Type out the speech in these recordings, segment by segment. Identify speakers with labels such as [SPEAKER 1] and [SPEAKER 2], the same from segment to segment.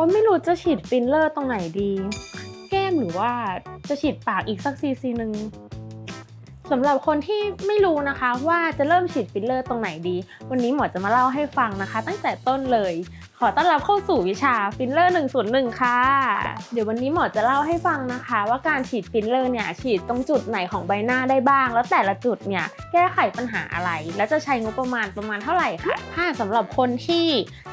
[SPEAKER 1] อ้ไม่รู้จะฉีดฟิลเลอร์ตรงไหนดี แก้มหรือว่าจะฉีดปากอีกสักซีซีหนึ่ง สำหรับคนที่ไม่รู้นะคะว่าจะเริ่มฉีดฟิลเลอร์ตรงไหนดี วันนี้หมอจะมาเล่าให้ฟังนะคะ ตั้งแต่ต้นเลย ขอต้อนรับเข้าสู่วิชาฟิลเลอร์101 ค่ะ เดี๋ยววันนี้หมอจะเล่าให้ฟังนะคะ ว่าการฉีดฟิลเลอร์เนี่ยฉีดตรงจุดไหนของใบหน้าได้บ้าง แล้วแต่ละจุดเนี่ยแก้ไขปัญหาอะไร และจะใช้งบประมาณประมาณเท่าไหร่ค่ะถ้าสำหรับคนที่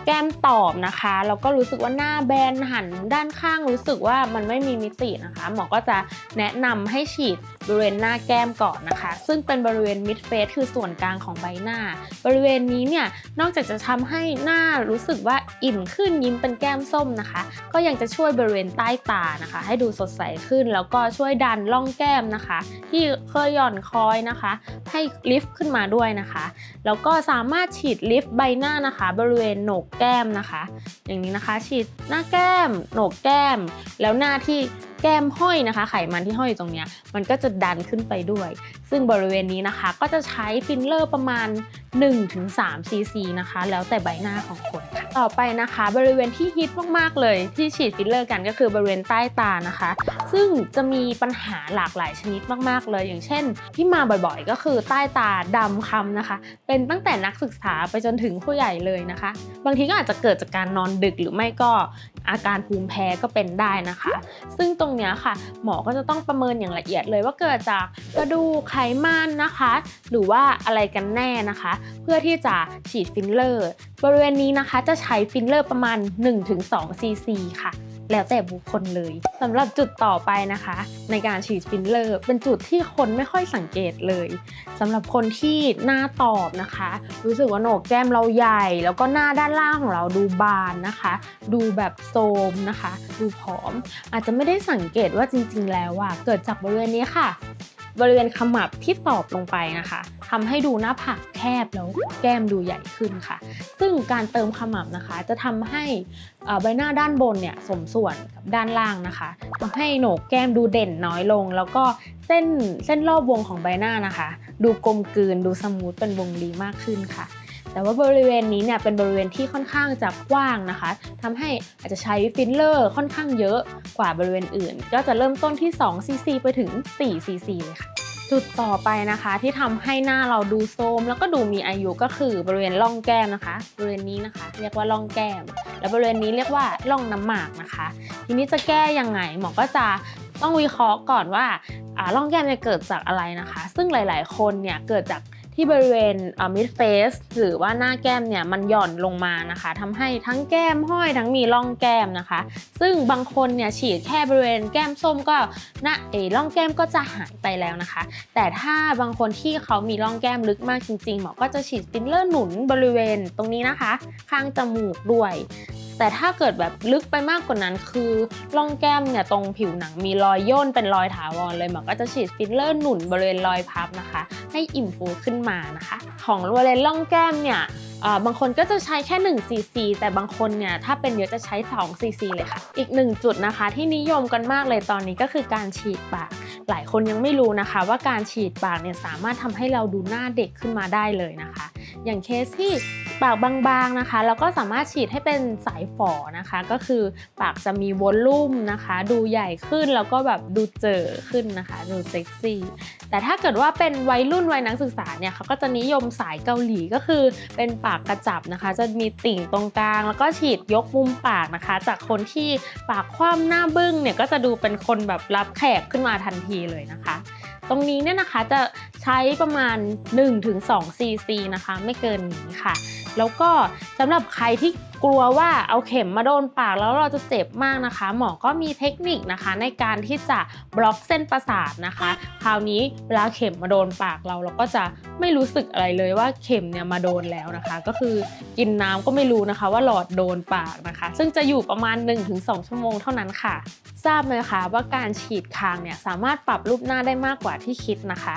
[SPEAKER 1] แก้มตอบนะคะแล้วก็รู้สึกว่าหน้าแบนหันด้านข้างรู้สึกว่ามันไม่มีมิตินะคะ หมอก็จะแนะนำให้ฉีดบริเวณหน้าแก้มก่อนนะคะ ซึ่งเป็นบริเวณมิดเฟสคือส่วนกลางของใบหน้า บริเวณนี้เนี่ยนอกจากจะทำให้หน้ารู้สึกว่าอิ่มขึ้นยิ้มเป็นแก้มส้มนะคะ ก็ยังจะช่วยบริเวณใต้ตานะคะ ให้ดูสดใสขึ้นแล้วก็ช่วยดันร่องแก้มนะคะ ที่เคยหย่อนคอยนะคะ ให้ลิฟต์ขึ้นมาด้วยนะคะแล้วก็สามารถฉีดลิฟต์ใบหน้านะคะ บริเวณโหนกแก้มนะคะ อย่างนี้นะคะ ฉีดหน้าแก้มโหนกแก้ม แล้วหน้าที่ แก้มห้อยนะคะ ไขมันที่ห้อยอยู่ตรงเนี้ยมันก็จะดันขึ้นไปด้วย ซึ่งบริเวณนี้นะคะก็จะใช้ฟิลเลอร์ประมาณ 1-3 ซีซีนะคะ แล้วแต่ใบหน้าของคนค่ะต่อไปนะคะ บริเวณที่ฮิตมากๆเลยที่ฉีดฟิลเลอร์กันก็คือบริเวณใต้ตานะคะ ซึ่งจะมีปัญหาหลากหลายชนิดมากๆเลย อย่างเช่น ที่มาบ่อยๆ ก็คือใต้ตาดำคล้ำนะคะ เป็นตั้งแต่นักศึกษาไปจนถึงผู้ใหญ่เลยนะคะ บางทีก็อาจจะเกิดจากการนอนดึกหรือไม่ก็อาการภูมิแพ้ก็เป็นได้นะคะ ซึ่งตรงนี้ค่ะ หมอก็จะต้องประเมินอย่างละเอียดเลยว่าเกิดจากกระดูกไขมันนะคะ หรือว่าอะไรกันแน่นะคะ เพื่อที่จะฉีดฟิลเลอร์ บริเวณนี้นะคะจะใช้ฟิลเลอร์ประมาณ 1-2 ซีซีค่ะ แล้วแต่บุคคลเลยสำหรับจุดต่อไปนะคะ ในการฉีดฟิลเลอร์ เป็นจุดที่คนไม่ค่อยสังเกตเลยสำหรับคนที่หน้าตอบนะคะ รู้สึกว่าโหนกแก้มเราใหญ่ แล้วก็หน้าด้านล่างของเราดูบานนะคะ ดูแบบโทรมนะคะ ดูผอม อาจจะไม่ได้สังเกตว่าจริง ๆ แล้วอะเกิดจากบริเวณนี้ค่ะ บริเวณขมับที่ตอบลงไปนะคะทำให้ดูหน้าผากแคบแล้วแก้มดูใหญ่ขึ้นค่ะ ซึ่งการเติมขมับนะคะ จะทำให้ใบหน้าด้านบนเนี่ยสมส่วนกับด้านล่างนะคะทำให้โหนกแก้มดูเด่นน้อยลง แล้วก็เส้นเส้นรอบวงของใบหน้านะคะ ดูกลมกลืนดูสมูทเป็นวงรีมากขึ้นค่ะ แต่ว่าบริเวณนี้เนี่ยเป็นบริเวณที่ค่อนข้างจะกว้างนะคะทำให้อาจจะใช้ฟิลเลอร์ค่อนข้างเยอะกว่าบริเวณอื่น ก็จะเริ่มต้นที่2 cc ไปถึง4 cc เลยค่ะจุดต่อไปนะคะที่ทำให้หน้าเราดูโทรมแล้วก็ดูมีอายุก็คือบริเวณร่องแก้มนะคะ บริเวณนี้นะคะ เรียกว่าร่องแก้ม แล้วบริเวณนี้เรียกว่าร่องน้ำหมากนะคะ ทีนี้จะแก้ยังไงหมอก็จะต้องวิเคราะห์ก่อนว่าอ่าร่องแก้มเนี่ยเกิดจากอะไรนะคะ ซึ่งหลาย ๆ คนเนี่ยเกิดจาก ที่บริเวณมิดเฟสหรือว่าหน้าแก้มเนี่ยมันหย่อนลงมานะคะทำให้ทั้งแก้มห้อยทั้งมีร่องแก้มนะคะ ซึ่งบางคนเนี่ยฉีดแค่บริเวณแก้มส้มก็หน้าเออร่องแก้มก็จะหายไปแล้วนะคะ แต่ถ้าบางคนที่เขามีร่องแก้มลึกมากจริงๆหมอก็จะฉีดฟิลเลอร์หนุนบริเวณตรงนี้นะคะ ข้างจมูกด้วย แต่ถ้าเกิดแบบลึกไปมากกว่านั้น คือร่องแก้มเนี่ยตรงผิวหนังมีรอยย่นเป็นรอยถาวรเลยหมอก็จะฉีดฟิลเลอร์หนุนบริเวณรอยพับนะคะ ให้อิ่มฟูขึ้นมานะคะ ของบริเวณร่องแก้มเนี่ยบางคนก็จะใช้แค่1 cc แต่บางคนเนี่ยถ้าเป็นเยอะจะใช้2 cc เลยค่ะ อีกหนึ่งจุดนะคะที่นิยมกันมากเลยตอนนี้ก็คือการฉีดปาก หลายคนยังไม่รู้นะคะ ว่าการฉีดปากเนี่ยสามารถทำให้เราดูหน้าเด็กขึ้นมาได้เลยนะคะ อย่างเคสที่ปากบางๆนะคะเราก็สามารถฉีดให้เป็นสายฝอนะคะ ก็คือปากจะมีวอลลุ่มนะคะ ดูใหญ่ขึ้นแล้วก็แบบดูเจอขึ้นนะคะ ดูเซ็กซี่ แต่ถ้าเกิดว่าเป็นวัยรุ่นวัยนักศึกษาเนี่ยเขาก็จะนิยมสายเกาหลีก็คือเป็นปากกระจับนะคะ จะมีติ่งตรงกลาง แล้วก็ฉีดยกมุมปากนะคะ จากคนที่ปากคว่ำหน้าบึ้งเนี่ยก็จะดูเป็นคนแบบรับแขกขึ้นมาทันทีเลยนะคะ ตรงนี้เนี่ยนะคะจะ ใช้ประมาณ 1-2 cc นะคะ ไม่เกินนี้ค่ะ แล้วก็สำหรับใครที่กลัวว่าเอาเข็มมาโดนปากแล้วเราจะเจ็บมากนะคะ หมอก็มีเทคนิคนะคะ ในการที่จะบล็อกเส้นประสาทนะคะ คราวนี้เวลาเข็มมาโดนปากเราเราก็จะไม่รู้สึกอะไรเลยว่าเข็มเนี่ยมาโดนแล้วนะคะ ก็คือกินน้ำก็ไม่รู้นะคะ ว่าหลอดโดนปากนะคะ ซึ่งจะอยู่ประมาณ 1-2 ชั่วโมงเท่านั้นค่ะทราบไหมคะว่าการฉีดคางเนี่ยสามารถปรับรูปหน้าได้มากกว่าที่คิดนะคะ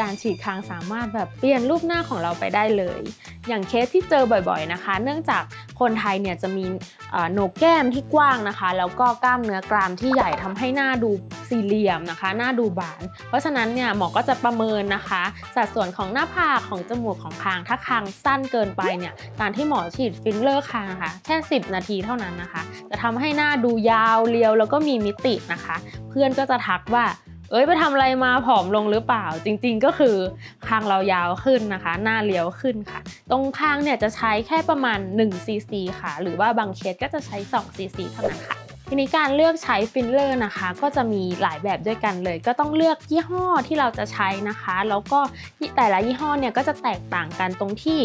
[SPEAKER 1] การฉีดคางสามารถแบบเปลี่ยนรูปหน้าของเราไปได้เลย อย่างเคสที่เจอบ่อยๆนะคะ เนื่องจากคนไทยเนี่ยจะมีโหนกแก้มที่กว้างนะคะ แล้วก็กล้ามเนื้อกรามที่ใหญ่ทำให้หน้าดูสี่เหลี่ยมนะคะ หน้าดูบาน เพราะฉะนั้นเนี่ยหมอก็จะประเมินนะคะ สัดส่วนของหน้าผากของจมูกของคาง ถ้าคางสั้นเกินไปเนี่ยการที่หมอฉีดฟิลเลอร์คางนะคะแค่ 10 นาทีเท่านั้นนะคะ จะทำให้หน้าดูยาวเรียวแล้วก็มีมิตินะคะ เพื่อนก็จะทักว่า เอ้ยไปทำอะไรมาผอมลงหรือเปล่า จริงๆก็คือคางเรายาวขึ้นนะคะ หน้าเรียวขึ้นค่ะ ตรงคางเนี่ยจะใช้แค่ประมาณ1ซีซีค่ะ หรือว่าบางเคสก็จะใช้2ซีซีเท่านั้นค่ะทีนี้การเลือกใช้ฟิลเลอร์นะคะ ก็จะมีหลายแบบด้วยกันเลย ก็ต้องเลือกยี่ห้อที่เราจะใช้นะคะ แล้วก็แต่ละยี่ห้อเนี่ยก็จะแตกต่างกันตรงที่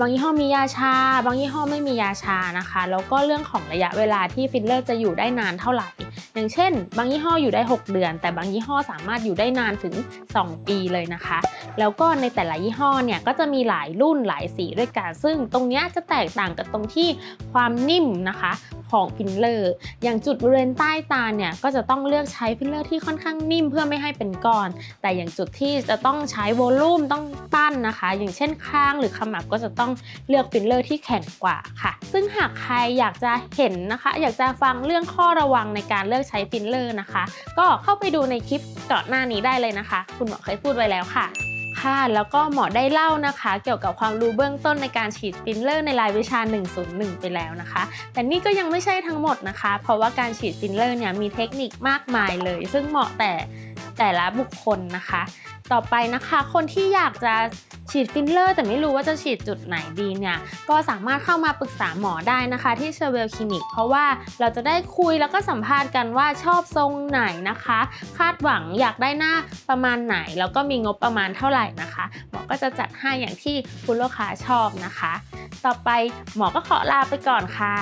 [SPEAKER 1] บางยี่ห้อมียาชา บางยี่ห้อไม่มียาชานะคะ แล้วก็เรื่องของระยะเวลาที่ฟิลเลอร์จะอยู่ได้นานเท่าไหร่ อย่างเช่น บางยี่ห้ออยู่ได้ 6 เดือน แต่บางยี่ห้อสามารถอยู่ได้นานถึง 2 ปีเลยนะคะ แล้วก็ในแต่ละยี่ห้อเนี่ยก็จะมีหลายรุ่นหลายสีด้วยกัน ซึ่งตรงนี้จะแตกต่างกันตรงที่ความนิ่มนะคะของฟิลเลอร์ อย่างจุดบริเวณใต้ตาเนี่ยก็จะต้องเลือกใช้ฟิลเลอร์ที่ค่อนข้างนิ่มเพื่อไม่ให้เป็นก้อน แต่อย่างจุดที่จะต้องใช้โวลูมต้องปั้นนะคะ อย่างเช่นข้างหรือขมับก็จะต้องเลือกฟิลเลอร์ที่แข็งกว่าค่ะ ซึ่งหากใครอยากจะเห็นนะคะ อยากจะฟังเรื่องข้อระวังในการเลือกใช้ฟิลเลอร์นะคะ ก็เข้าไปดูในคลิปก่อนหน้านี้ได้เลยนะคะ คุณหมอเคยพูดไว้แล้วค่ะค่ะแล้วก็หมอได้เล่านะคะ เกี่ยวกับความรู้เบื้องต้นในการฉีดฟิลเลอร์ในรายวิชา 101 ไปแล้วนะคะ แต่นี่ก็ยังไม่ใช่ทั้งหมดนะคะ เพราะว่าการฉีดฟิลเลอร์เนี่ยมีเทคนิคมากมายเลย ซึ่งเหมาะแต่แต่ละบุคคลนะคะ ต่อไปนะคะ คนที่อยากจะฉีดฟิลเลอร์ แต่ไม่รู้ว่าจะฉีดจุดไหนดีเนี่ยก็สามารถเข้ามาปรึกษาหมอได้นะคะ ที่เชเวลคลินิก เพราะว่าเราจะได้คุยแล้วก็สัมภาษณ์กันว่าชอบทรงไหนนะคะ คาดหวังอยากได้หน้าประมาณไหน แล้วก็มีงบประมาณเท่าไหร่นะคะ หมอก็จะจัดให้อย่างที่คุณลูกค้าชอบนะคะ ต่อไปหมอก็ขอลาไปก่อนค่ะ